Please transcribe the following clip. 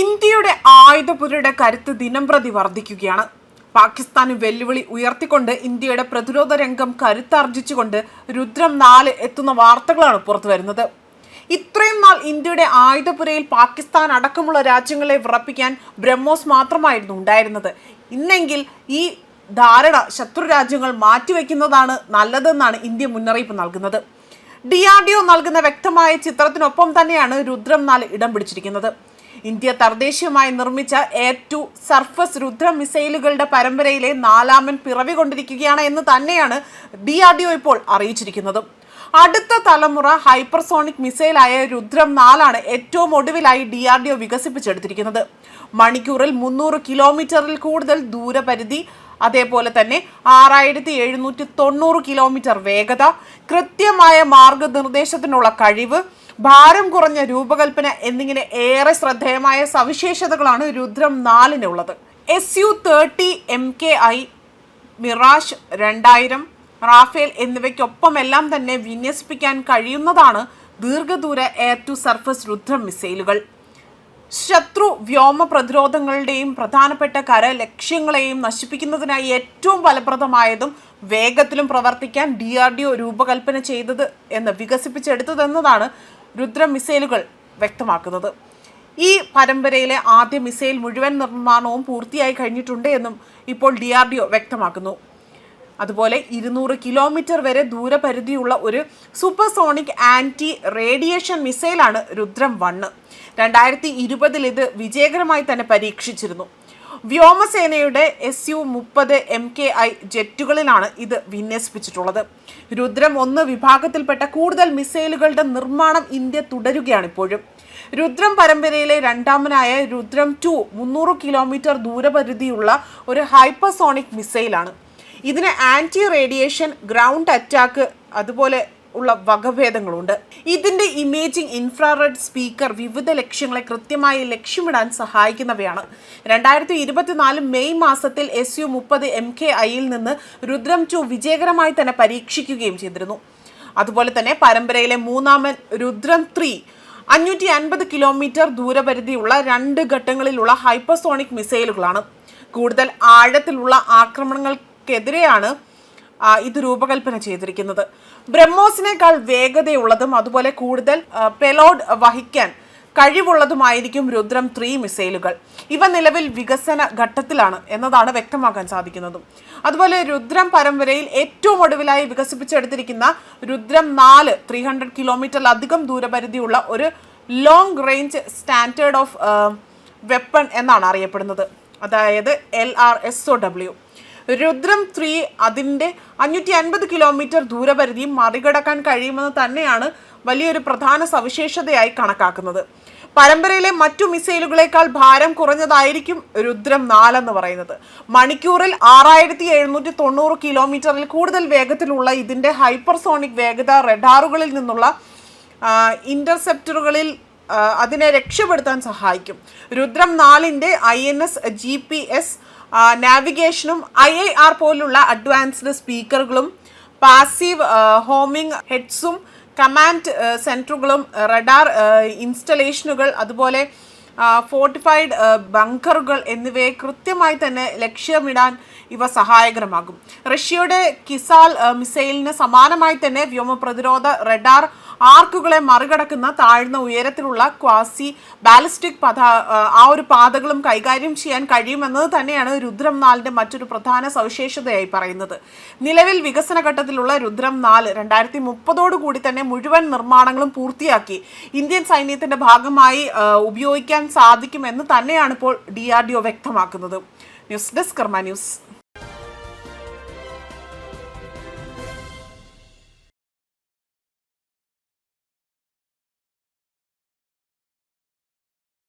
ഇന്ത്യയുടെ ആയുധപുരയുടെ കരുത്ത് ദിനംപ്രതി വർദ്ധിക്കുകയാണ് പാകിസ്ഥാന് വെല്ലുവിളി ഉയർത്തിക്കൊണ്ട് ഇന്ത്യയുടെ പ്രതിരോധ രംഗം കരുത്താർജിച്ചുകൊണ്ട് രുദ്രം നാല് എത്തുന്ന വാർത്തകളാണ് പുറത്തു വരുന്നത് ഇത്രയും നാൾ ഇന്ത്യയുടെ ആയുധപുരയിൽ പാകിസ്ഥാൻ അടക്കമുള്ള രാജ്യങ്ങളെ വിറപ്പിക്കാൻ ബ്രഹ്മോസ് മാത്രമായിരുന്നു ഉണ്ടായിരുന്നത്. ഇന്നെങ്കിൽ ഈ ധാരണ ശത്രു രാജ്യങ്ങൾ മാറ്റിവെക്കുന്നതാണ് നല്ലതെന്നാണ് ഇന്ത്യ മുന്നറിയിപ്പ് നൽകുന്നത്. ഡി ആർ ഡി ഒ നൽകുന്ന വ്യക്തമായ ചിത്രത്തിനൊപ്പം തന്നെയാണ് രുദ്രം നാല് ഇടം പിടിച്ചിരിക്കുന്നത്. ഇന്ത്യ തദ്ദേശീയമായി നിർമ്മിച്ച എയർ ടു സർഫസ് രുദ്ര മിസൈലുകളുടെ പരമ്പരയിലെ നാലാമൻ പിറവി കൊണ്ടിരിക്കുകയാണ് എന്ന് തന്നെയാണ് ഡി ആർ ഡി ഒ ഇപ്പോൾ അറിയിച്ചിരിക്കുന്നത്. അടുത്ത തലമുറ ഹൈപ്പർസോണിക് മിസൈലായ രുദ്രം നാലാണ് ഏറ്റവും ഒടുവിലായി ഡി ആർ ഡി ഒ വികസിപ്പിച്ചെടുത്തിരിക്കുന്നത്. മണിക്കൂറിൽ മുന്നൂറ് കിലോമീറ്ററിൽ കൂടുതൽ ദൂരപരിധി അതേപോലെ തന്നെ ആറായിരത്തി എഴുന്നൂറ്റി തൊണ്ണൂറ് കിലോമീറ്റർ വേഗത കൃത്യമായ മാർഗനിർദ്ദേശത്തിനുള്ള കഴിവ് ഭാരം കുറഞ്ഞ രൂപകൽപ്പന എന്നിങ്ങനെ ഏറെ ശ്രദ്ധേയമായ സവിശേഷതകളാണ് Rudram നാലിനുള്ളത്. S U thirty M K I Mirage രണ്ടായിരം റാഫേൽ എന്നിവയ്ക്കൊപ്പമെല്ലാം തന്നെ വിന്യസിപ്പിക്കാൻ കഴിയുന്നതാണ് ദീർഘദൂര എയർ ടു സർഫസ് രുദ്രം മിസൈലുകൾ ശത്രു വ്യോമ പ്രതിരോധങ്ങളുടെയും പ്രധാനപ്പെട്ട കര ലക്ഷ്യങ്ങളെയും നശിപ്പിക്കുന്നതിനായി ഏറ്റവും ഫലപ്രദമായതും വേഗത്തിലും പ്രവർത്തിക്കാൻ ഡി ആർ ഡി ഒ രൂപകൽപ്പന ചെയ്തത് എന്ന് വികസിപ്പിച്ചെടുത്തതെന്നതാണ് രുദ്ര മിസൈലുകൾ വ്യക്തമാക്കുന്നത്. ഈ പരമ്പരയിലെ ആദ്യ മിസൈൽ മുഴുവൻ നിർമ്മാണവും പൂർത്തിയായി കഴിഞ്ഞിട്ടുണ്ട് എന്നും ഇപ്പോൾ ഡി ആർ ഡി ഒ വ്യക്തമാക്കുന്നു. അതുപോലെ ഇരുന്നൂറ് കിലോമീറ്റർ വരെ ദൂരപരിധിയുള്ള ഒരു സൂപ്പർസോണിക് ആന്റി റേഡിയേഷൻ മിസൈലാണ് രുദ്രം വണ്ണ്. രണ്ടായിരത്തി ഇരുപതിൽ ഇത് വിജയകരമായി തന്നെ പരീക്ഷിച്ചിരുന്നു. വ്യോമസേനയുടെ എസ് യു മുപ്പത് എം കെ ഐ ജെറ്റുകളിലാണ് ഇത് വിന്യസിപ്പിച്ചിട്ടുള്ളത്. രുദ്രം ഒന്ന് വിഭാഗത്തിൽപ്പെട്ട കൂടുതൽ മിസൈലുകളുടെ നിർമ്മാണം ഇന്ത്യ തുടരുകയാണ് ഇപ്പോഴും. രുദ്രം പരമ്പരയിലെ രണ്ടാമനായ രുദ്രം ടു മുന്നൂറ് കിലോമീറ്റർ ദൂരപരിധിയുള്ള ഒരു ഹൈപ്പർസോണിക് മിസൈലാണ്. ഇതിന് ആന്റി റേഡിയേഷൻ ഗ്രൗണ്ട് അറ്റാക്ക് അതുപോലെ ഉള്ള വകഭേദങ്ങളുണ്ട്. ഇതിന്റെ ഇമേജിംഗ് ഇൻഫ്രാറെഡ് സ്പീക്കർ വിവിധ ലക്ഷ്യങ്ങളെ കൃത്യമായി ലക്ഷ്യമിടാൻ സഹായിക്കുന്നവയാണ്. രണ്ടായിരത്തി ഇരുപത്തിനാല് മെയ് മാസത്തിൽ എസ് യു മുപ്പത് എം കെ ഐയിൽ നിന്ന് രുദ്രം ടു വിജയകരമായി തന്നെ പരീക്ഷിക്കുകയും ചെയ്തിരുന്നു. അതുപോലെ തന്നെ പരമ്പരയിലെ മൂന്നാമൻ രുദ്രം ത്രീ അഞ്ഞൂറ്റി അൻപത് കിലോമീറ്റർ ദൂരപരിധിയുള്ള രണ്ട് ഘട്ടങ്ങളിലുള്ള ഹൈപ്പർസോണിക് മിസൈലുകളാണ്. കൂടുതൽ ആഴത്തിലുള്ള ആക്രമണങ്ങൾക്കെതിരെയാണ് ഇത് രൂപകൽപ്പന ചെയ്തിരിക്കുന്നത്. ബ്രഹ്മോസിനേക്കാൾ വേഗതയുള്ളതും അതുപോലെ കൂടുതൽ പെലോഡ് വഹിക്കാൻ കഴിവുള്ളതുമായിരിക്കും രുദ്രം ത്രീ മിസൈലുകൾ. ഇവ നിലവിൽ വികസന ഘട്ടത്തിലാണ് എന്നതാണ് വ്യക്തമാക്കാൻ സാധിക്കുന്നതും. അതുപോലെ രുദ്രം പരമ്പരയിൽ ഏറ്റവും ഒടുവിലായി വികസിപ്പിച്ചെടുത്തിരിക്കുന്ന രുദ്രം നാല് ത്രീ ഹൺഡ്രഡ് കിലോമീറ്ററിലധികം ദൂരപരിധിയുള്ള ഒരു long range standard of weapon എന്നാണ് അറിയപ്പെടുന്നത്. അതായത് L R S O W Rudram three അതിന്റെ അഞ്ഞൂറ്റി അൻപത് കിലോമീറ്റർ ദൂരപരിധിയും മറികടക്കാൻ കഴിയുമെന്ന് തന്നെയാണ് വലിയൊരു പ്രധാന സവിശേഷതയായി കണക്കാക്കുന്നത്. പരമ്പരയിലെ മറ്റു മിസൈലുകളേക്കാൾ ഭാരം കുറഞ്ഞതായിരിക്കും രുദ്രം നാലെന്ന് പറയുന്നത്. മണിക്കൂറിൽ ആറായിരത്തി എഴുന്നൂറ്റി തൊണ്ണൂറ് കിലോമീറ്ററിൽ കൂടുതൽ വേഗത്തിലുള്ള ഇതിന്റെ ഹൈപ്പർസോണിക് വേഗത റഡാറുകളിൽ നിന്നുള്ള ഇന്റർസെപ്റ്ററുകളിൽ ആ, അതിനെ രക്ഷപ്പെടുത്താൻ സഹായിക്കും. രുദ്രം നാലിന്റെ I N S G P S നാവിഗേഷനും I I R പോലുള്ള അഡ്വാൻസ്ഡ് സ്പീക്കറുകളും പാസീവ് ഹോമിംഗ് ഹെഡ്സും കമാൻഡ് സെന്ററുകളും റഡാർ ഇൻസ്റ്റലേഷനുകൾ അതുപോലെ ഫോർട്ടിഫൈഡ് ബങ്കറുകൾ എന്നിവയെ കൃത്യമായി തന്നെ ലക്ഷ്യമിടാൻ ഇവ സഹായകരമാകും. റഷ്യയുടെ കിസാൽ മിസൈലിന് സമാനമായി തന്നെ വ്യോമ പ്രതിരോധ റഡാർ ആർക്കുകളെ മറികടക്കുന്ന താഴ്ന്ന ഉയരത്തിലുള്ള ക്വാസി ബാലിസ്റ്റിക് പഥ ആ, ഒരു പാതകളും കൈകാര്യം ചെയ്യാൻ കഴിയുമെന്നത് തന്നെയാണ് രുദ്രം നാലിന്റെ മറ്റൊരു പ്രധാന സവിശേഷതയായി പറയുന്നത്. നിലവിൽ വികസന ഘട്ടത്തിലുള്ള രുദ്രം നാല് രണ്ടായിരത്തി മുപ്പതോടു കൂടി തന്നെ മുഴുവൻ നിർമ്മാണങ്ങളും പൂർത്തിയാക്കി. ഇന്ത്യൻ സൈന്യത്തിന്റെ ഭാഗമായി ഉപയോഗിക്കാൻ സാധിക്കുമെന്ന് തന്നെയാണ് ഇപ്പോൾ ഡി ആർ ഡി ഒ വ്യക്തമാക്കുന്നത്. News desk Karma news.